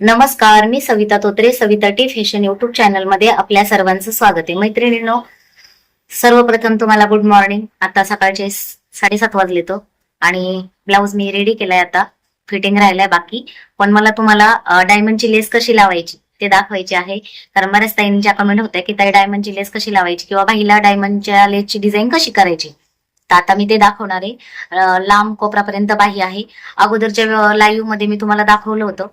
नमस्कार मी Savita Totre Savita T fashion YouTube चॅनलमध्ये आपल्या सर्वांचं स्वागत आहे. मैत्रिणींनो सर्वप्रथम तुम्हाला गुड मॉर्निंग. आता सकाळचे साडेसात वाजले तो आणि ब्लाऊज मी रेडी केलाय आता. फिटिंग राहिलाय बाकी. पण मला तुम्हाला डायमंडची लेस कशी लावायची ते दाखवायची आहे. कारण बऱ्याच ताईंच्या कमेंट होत्या की ताई डायमंडची लेस कशी लावायची किंवा बाईला डायमंडच्या लेसची डिझाईन कशी करायची. तर आता मी ते दाखवणार आहे. लांब कोपरापर्यंत बाही आहे. अगोदरच्या लाईव्हमध्ये मी तुम्हाला दाखवलं होतं.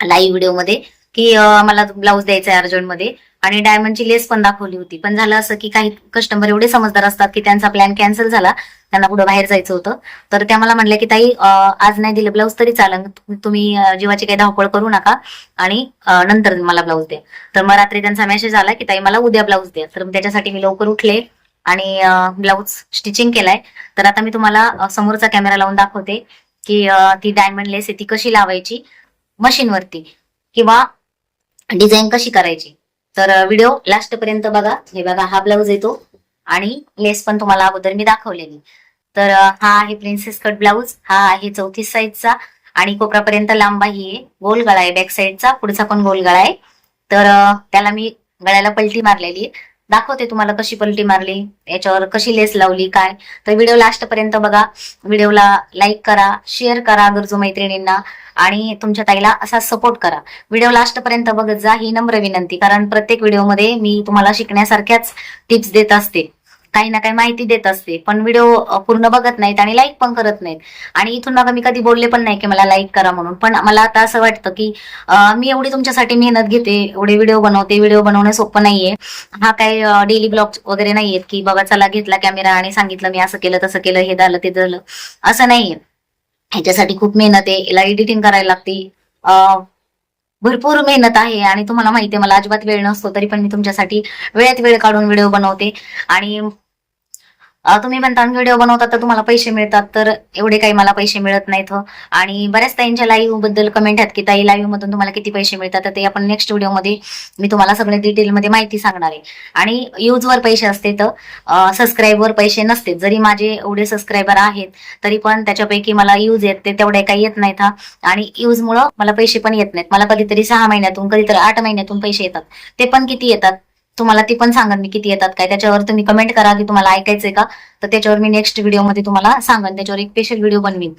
लाईव्ह व्हिडिओमध्ये की मला ब्लाऊज द्यायचा आहे अर्जंटमध्ये. आणि डायमंडची लेस पण दाखवली होती. पण झालं असं की काही कस्टमर एवढे समजदार असतात की त्यांचा प्लॅन कॅन्सल झाला त्यांना पुढे बाहेर जायचं होतं. तर त्या मला म्हणल्या की ताई आज नाही दिलं ब्लाऊज तरी चालेल. तुम्ही जीवाची काही धावपळ करू नका आणि नंतर मला ब्लाऊज द्या. तर मग रात्री त्यांचा मेसेज आला की ताई मला उद्या ब्लाऊज द्या. तर त्याच्यासाठी मी लवकर उठले आणि ब्लाऊज स्टिचिंग केलाय. तर आता मी तुम्हाला समोरचा कॅमेरा लावून दाखवते की ती डायमंड लेस आहे ती कशी लावायची? मशीनवरती किंवा डिझाईन कशी करायची? तर व्हिडिओ लास्ट पर्यंत बघा. हे बघा हा ब्लाऊज येतो आणि लेस पण तुम्हाला अगोदर मी दाखवलेली. तर हा आहे प्रिन्सेस कट ब्लाऊज हा आहे चौतीस साईजचा आणि कोपरापर्यंत लांबा ही आहे. गोल गळा आहे बॅक साईडचा पुढचा पण गोल गळा आहे. तर त्याला मी गळ्याला पलटी मारलेली आहे. दाखवते तुम्हाला कशी पलटी मारली याच्यावर कशी लेस लावली काय. तर व्हिडिओ लास्ट पर्यंत बघा. व्हिडिओला लाईक करा शेअर करा गरजू मैत्रिणींना आणि तुमच्या ताईला असा सपोर्ट करा. व्हिडिओ लास्ट पर्यंत बघत जा ही नम्र विनंती कारण प्रत्येक व्हिडिओमध्ये मी तुम्हाला शिकण्यासारख्याच टिप्स देत असते. काही ना काही माहिती देत असते. पण व्हिडिओ पूर्ण बघत नाहीत आणि लाईक पण करत नाहीत. आणि इथून मग मी कधी बोलले पण नाही की मला लाईक करा म्हणून. पण मला आता असं वाटतं की मी एवढी तुमच्यासाठी मेहनत घेते एवढे व्हिडिओ बनवते. व्हिडिओ बनवणं सोपं नाहीये. हा काही डेली ब्लॉग वगैरे नाहीयेत की बाबा चला घेतला कॅमेरा आणि सांगितलं मी असं केलं तसं केलं हे झालं ते झालं. असं नाहीये. ह्याच्यासाठी खूप मेहनत आहे. याला एडिटिंग करायला लागते. भरपूर मेहनत आहे आणि तुम्हाला माहिती आहे मला अजिबात वेळ नसतो तरी पण मी तुमच्यासाठी वेळेत वेळ काढून व्हिडिओ बनवते. आणि तुम्ही म्हणता व्हिडिओ बनवतात तर तुम्हाला पैसे मिळतात तर एवढे काही मला पैसे मिळत नाहीत हो. आणि बऱ्याच ताईंच्या लाईव्हबद्दल कमेंट आहेत की ताई लाईव्ह मधून तुम्हाला किती पैसे मिळतात? तर ते आपण नेक्स्ट व्हिडिओमध्ये मी तुम्हाला सगळे डिटेलमध्ये माहिती सांगणार आहे. आणि यूजवर पैसे असते तर सबस्क्राईबवर पैसे नसते. जरी माझे एवढे सबस्क्रायबर आहेत तरी पण त्याच्यापैकी मला यूज येत ते तेवढे काही येत नाहीत हा. आणि यूजमुळं मला पैसे पण येत नाहीत. मला कधीतरी सहा महिन्यातून कधीतरी आठ महिन्यातून पैसे येतात. ते पण किती येतात? तुम्हाला ती पण सांगन मी किती येतात काय. त्याच्यावर तुम्ही कमेंट करा की तुम्हाला ऐकायचंय का? तर त्याच्यावर मी नेक्स्ट व्हिडिओमध्ये तुम्हाला सांगन. त्याच्यावर एक स्पेशल व्हिडिओ बनवीन.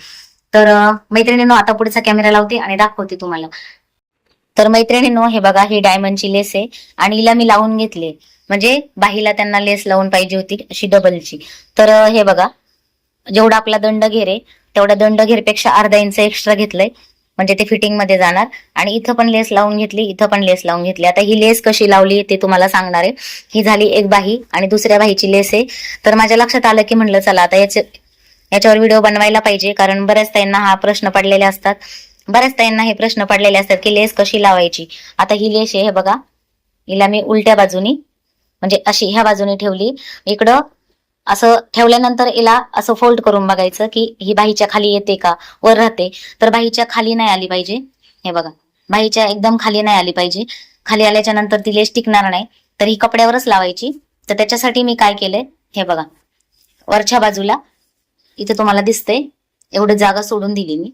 तर मैत्रिणीनो आता पुढचा कॅमेरा लावते आणि दाखवते तुम्हाला. तर मैत्रिणीनो हे बघा ही डायमंडची लेस आहे आणि हिला मी लावून घेतले. म्हणजे बाहीला त्यांना लेस लावून पाहिजे होती अशी डबलची तर हे बघा जेवढा आपला दंड घेर आहे तेवढ्या दंड घेरपेक्षा अर्धा इंच एक्स्ट्रा घेतलंय. म्हणजे ते फिटिंगमध्ये जाणार. आणि इथं पण लेस लावून घेतली इथं पण लेस लावून घेतली. आता ही लेस कशी लावली ते तुम्हाला सांगणार आहे. ही झाली एक बाही आणि दुसऱ्या बाहीची लेस आहे. तर माझ्या लक्षात आलं की म्हणलं चला आता याचे याच्यावर व्हिडिओ बनवायला पाहिजे. कारण बऱ्याच त्यांना हा प्रश्न पडलेले असतात. बऱ्याच त्यांना हे प्रश्न पडलेले असतात की लेस कशी लावायची? आता ही लेस आहे हे बघा. हिला मी उलट्या बाजूनी म्हणजे अशी ह्या बाजूने ठेवली. इकडं असं ठेवल्यानंतर हिला असं फोल्ड करून बघायचं की ही बाहीच्या खाली येते का? वर राहते. तर बाहीच्या खाली नाही आली पाहिजे. हे बघा. बाहीच्या एकदम खाली नाही आली पाहिजे. खाली आल्याच्यानंतर ती लेस टिकणार नाही. तर ही कपड्यावरच लावायची. तर त्याच्यासाठी मी काय केलंय? हे बघा. वरच्या बाजूला इथे तुम्हाला दिसतंय. एवढं जागा सोडून दिली मी.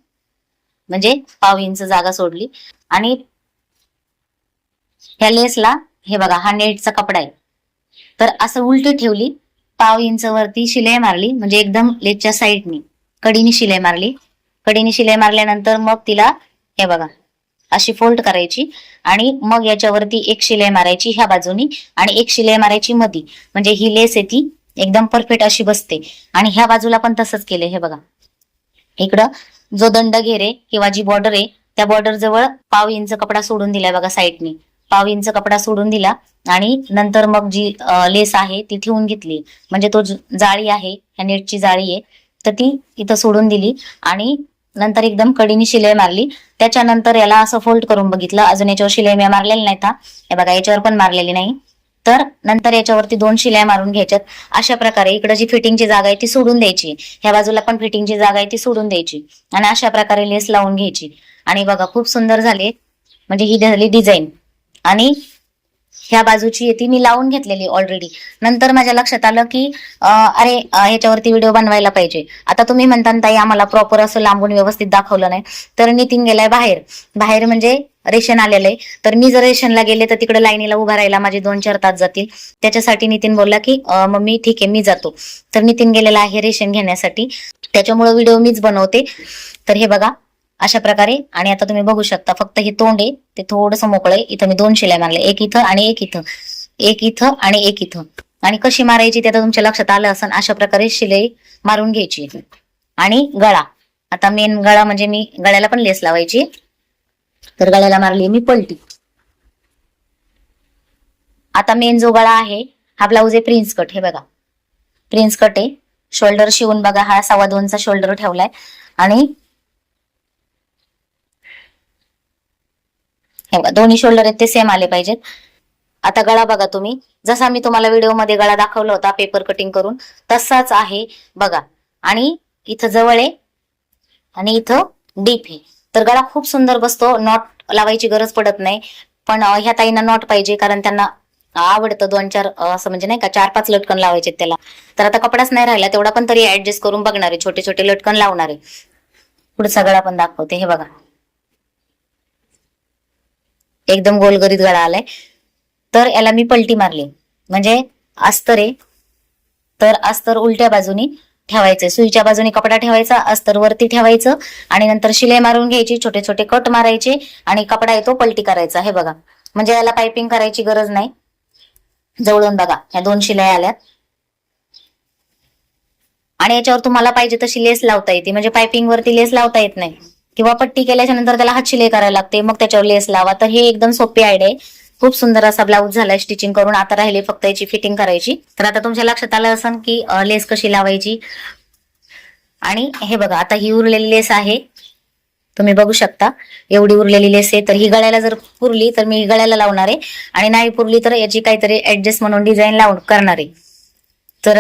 म्हणजे पाव इंच जागा सोडली. आणि ह्या लेसला हे बघा हा नेटचा कपडा आहे. तर असं उलटी ठेवली. पाव इंच वरती शिलाई मारली. म्हणजे एकदम लेसच्या साईडनी. कडीने शिलाई मारली. कडीने शिलाई मारल्यानंतर मग तिला हे बघा अशी फोल्ड करायची आणि मग याच्यावरती एक शिलाई मारायची ह्या बाजूनी आणि एक शिलाई मारायची मधी. म्हणजे ही लेस आहे ती एकदम परफेक्ट अशी बसते. आणि ह्या बाजूला पण तसंच केले हे बघा. इकडं जो दंड घेरे किंवा जी बॉर्डर आहे त्या बॉर्डर जवळ पाव इंच कपडा सोडून दिलाय बघा साईडनी. पाव इंच कपडा सोडून दिला आणि नंतर मग जी लेस आहे ती ठेवून घेतली. म्हणजे तो जाळी आहे ह्या नेटची जाळी आहे तर ती इथं सोडून दिली आणि नंतर एकदम कडीने शिलाई मारली. त्याच्यानंतर याला असं फोल्ड करून बघितलं अजून याच्यावर शिलाई मी मारलेली नाही था. हे बघा याच्यावर पण मारलेली नाही. तर नंतर याच्यावरती दोन शिलाई मारून घ्यायच्यात. अशा प्रकारे इकडे जी फिटिंगची जागा आहे ती सोडून द्यायची. ह्या बाजूला पण फिटिंगची जागा आहे ती सोडून द्यायची. आणि अशा प्रकारे लेस लावून घ्यायची. आणि बघा खूप सुंदर झाले. म्हणजे ही झाली डिझाईन आणि ह्या बाजूची येते मी लावून घेतलेली ऑलरेडी नंतर माझ्या लक्षात आलं की अरे याच्यावरती व्हिडिओ बनवायला पाहिजे. आता तुम्ही म्हणता ताई आम्हाला प्रॉपर असं लांबून व्यवस्थित दाखवलं नाही. तर नितीन गेलाय बाहेर. बाहेर म्हणजे रेशन आलेलं आहे. तर मी जर रेशनला गेले तर तिकडे लाईनीला उभा राहायला माझे दोन चार तास जातील. त्याच्यासाठी नितीन बोलला की मम्मी ठीक आहे मी जातो. तर नितीन गेलेला आहे रेशन घेण्यासाठी. त्याच्यामुळे व्हिडिओ मीच बनवते. तर हे बघा अशा प्रकारे. आणि आता तुम्ही बघू शकता फक्त हे तोंड आहे ते थोडंसं मोकळं आहे. इथं मी दोन शिलाई मारल्या एक इथं आणि एक इथं. एक इथं आणि एक इथं. आणि कशी मारायची ते आता तुमच्या लक्षात आलं असेल अशा प्रकारे शिलाई मारून घ्यायची. आणि गळा. आता मेन गळा म्हणजे मी गळ्याला पण लेस लावायची. तर गळ्याला मारली मी पलटी. आता मेन जो गळा आहे हा ब्लाऊज आहे प्रिन्स कट हे बघा. प्रिन्स कट आहे. शोल्डर शिवून बघा. हा सव्वा दोनचा शोल्डर ठेवलाय. आणि हे बघा दोन्ही शोल्डर आहेत ते सेम आले पाहिजेत. आता गळा बघा तुम्ही. जसा मी तुम्हाला व्हिडिओमध्ये गळा दाखवला होता पेपर कटिंग करून तसाच आहे. बघा आणि इथं जवळ आहे आणि इथं डीप आहे. तर गळा खूप सुंदर बसतो नॉट लावायची गरज पडत नाही. पण ह्या ताईंना नॉट पाहिजे कारण त्यांना आवडतं दोन चार असं म्हणजे नाही का चार पाच लटकन लावायचे त्याला. तर आता कपडाच नाही राहिला तेवढा पण तरी ऍडजस्ट करून बघणार छोटे छोटे लटकन लावणारे पुढचा गळा पण दाखवते हे बघा. एकदम गोलगरीत गळा आलाय. तर याला मी पलटी मारली. म्हणजे अस्तर आहे तर अस्तर उलट्या बाजूनी ठेवायचं. सुईच्या बाजूने कपडा ठेवायचा अस्तर वरती ठेवायचं आणि नंतर शिलाई मारून घ्यायची छोटे छोटे कट मारायचे आणि कपडा येतो पलटी करायचा. हे बघा. म्हणजे याला पायपिंग करायची गरज नाही. जवळून बघा. ह्या दोन शिलाई आल्यात. आणि याच्यावर तुम्हाला पाहिजे तशी लेस लावता येते. म्हणजे पायपिंग वरती लेस लावता येत नाही. किंवा पट्टी केल्याच्यानंतर त्याला हात शिलाई करायला लागते मग त्याच्यावर लेस लावा. तर हे एकदम सोपी आयडिया आहे. खूप सुंदर असा ब्लाऊज झालाय स्टिचिंग करून. आता राहिले फक्त याची फिटिंग करायची. तर आता तुमच्या लक्षात आलं असेल की लेस कशी लावायची? आणि हे बघा आता ही उरलेली लेस आहे. तुम्ही बघू शकता. एवढी उरलेली लेस आहे. तर ही गळ्याला जर पुरली तर मी गळ्याला लावणार आहे. आणि नाही पुरली तर याची काहीतरी ऍडजस्ट म्हणून डिझाईन लावून करणार आहे. तर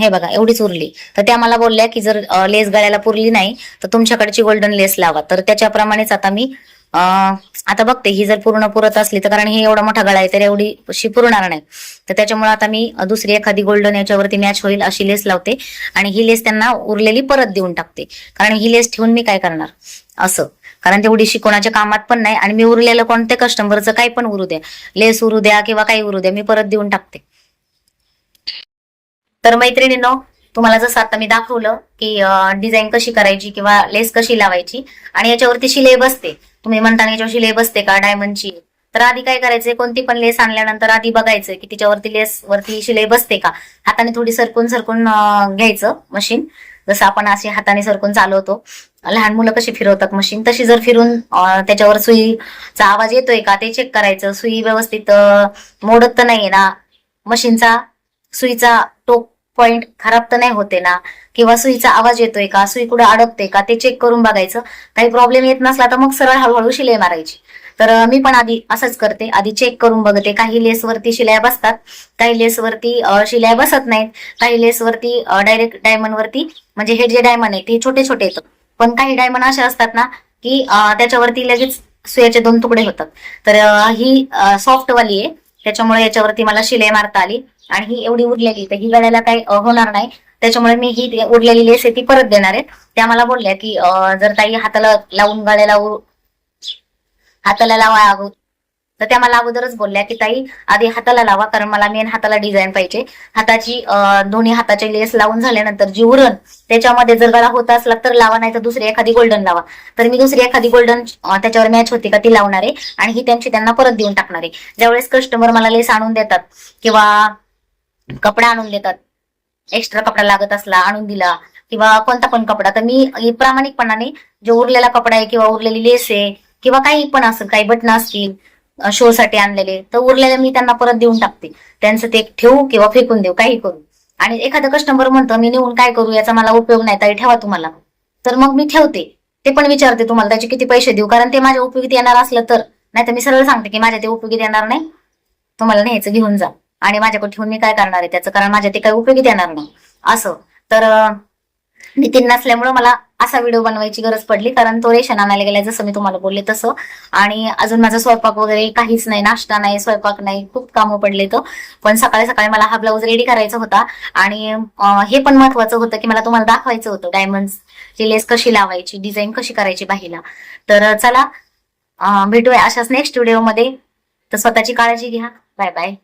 हे बघा एवढीच उरली. तर त्या मला बोलल्या की जर लेस गळ्याला पुरली नाही तर तुमच्याकडची गोल्डन लेस लावा. तर त्याच्याप्रमाणेच आता मी आता बघते ही जर पूर्ण पुरत असली तर कारण हे एवढा मोठा गळा आहे तर एवढी अशी पुरणार नाही. तर त्याच्यामुळे आता मी दुसरी एखादी गोल्डन याच्यावरती मॅच होईल अशी लेस लावते. आणि ही लेस त्यांना उरलेली परत देऊन टाकते. कारण ही लेस ठेवून मी काय करणार? असं. कारण तेवढी शिकवण्याच्या कामात पण नाही आणि मी उरलेलं कोणत्या कस्टमरचं काही पण उरू द्या. लेस उरू द्या किंवा काही उरू द्या मी परत देऊन टाकते. तर मैत्रिणींनो तुम्हाला जसं आता मी दाखवलं की डिझाईन कशी करायची किंवा लेस कशी लावायची आणि याच्यावरती शिलाई बसते. तुम्ही म्हणता याच्यावर शिलाई बसते का? डायमंडची तर आधी काय करायचंय? कोणती पण लेस आणल्यानंतर आधी बघायचं की तिच्यावरती लेस वरती शिलाई बसते का? हाताने थोडी सरकून सरकून घ्यायचं मशीन जसं आपण असे हाताने सरकून चालवतो. लहान मुलं कशी फिरवतात मशीन तशी जर फिरून त्याच्यावर सुईचा आवाज येतोय का? ते चेक करायचं. सुई व्यवस्थित मोडत तर नाहीये ना? मशीनचा सुईचा टोक पॉइंट खराब तर नाही होते ना? किंवा सुईचा आवाज येतोय का? सुई कुठे अडकते का? ते चेक करून बघायचं. काही प्रॉब्लेम येत नसला तर मग सरळ हळूहळू शिलाई मारायची. तर मी पण आधी असंच करते. आधी चेक करून बघते. काही लेसवरती शिलाया बसतात. काही लेसवरती शिलाया बसत नाहीत. काही लेसवरती डायरेक्ट डायमंड वरती म्हणजे हे जे डायमंड आहे ते छोटे छोटे येतात. पण काही डायमंड असे असतात ना की त्याच्यावरती लगेच सुयाचे दोन तुकडे होतात. तर ही सॉफ्टवाली आहे. त्याच्यामुळे याच्यावरती मला शिलाई मारता आली. आणि ही एवढी उरलेली तर ही गळ्याला काही होणार नाही. त्याच्यामुळे मी ही ती उरलेली लेस आहे ती परत देणार आहे. त्या मला बोलल्या की जर ताई हाताला लावून गळ्याला हाताला लावा अगो तर त्या मला अगोदरच बोलल्या की ताई आधी हाताला लावा कारण मला मेन हाताला डिझाईन पाहिजे. हाताची दोन्ही हाताची लेस लावून झाल्यानंतर जी उरण त्याच्यामध्ये जर गळा होत असला तर लावा नाही तर दुसरी एखादी गोल्डन लावा. तर मी दुसरी एखादी गोल्डन त्याच्यावर मॅच होती का ती लावणार आहे. आणि ही त्यांची त्यांना परत देऊन टाकणार आहे. ज्यावेळेस कस्टमर मला लेस आणून देतात किंवा कपडा आणून देतात. एक्स्ट्रा कपडा लागत असला आणून दिला किंवा कोणता पण कपडा. तर मी प्रामाणिकपणाने जो उरलेला कपडा आहे किंवा उरलेली लेस आहे किंवा काही पण असेल काही बटन असतील शो साठी आणलेले तर उरलेले मी त्यांना परत देऊन टाकते. त्यांचं ते ठेवू किंवा फेकून देऊ काही करू. आणि एखादं कस्टमर म्हणतं मी नेऊन काय करू? याचा मला उपयोग नाही तरी ठेवा तुम्हाला. तर मग मी ठेवते. ते पण विचारते तुम्हाला त्याचे किती पैसे देऊ? कारण ते माझ्या उपयोगीत येणार असलं तर. नाही तर मी सरळ सांगते की माझ्या ते उपयोगीत येणार नाही. तुम्हाला न्यायचं घेऊन जा. आणि माझ्याकडे ठेवून मी काय करणार आहे? त्याचं कारण माझ्या ते काही उपयोगी येणार नाही. असं. तर नितीन नसल्यामुळं मला असा व्हिडिओ बनवायची गरज पडली. कारण तो रेशन आणायला गेला जसं मी तुम्हाला बोलले तसं. आणि अजून माझा स्वयंपाक वगैरे काहीच नाही. नाश्ता नाही स्वयंपाक नाही. खूप कामं पडले तर पण सकाळी सकाळी मला हा ब्लाऊज रेडी करायचा होता. आणि हे पण महत्वाचं होतं की मला तुम्हाला दाखवायचं होतं. डायमंडची लेस कशी लावायची डिझाईन कशी करायची बाहीला. तर चला भेटूया अशाच नेक्स्ट व्हिडिओमध्ये तर स्वतःची काळजी घ्या. Bye bye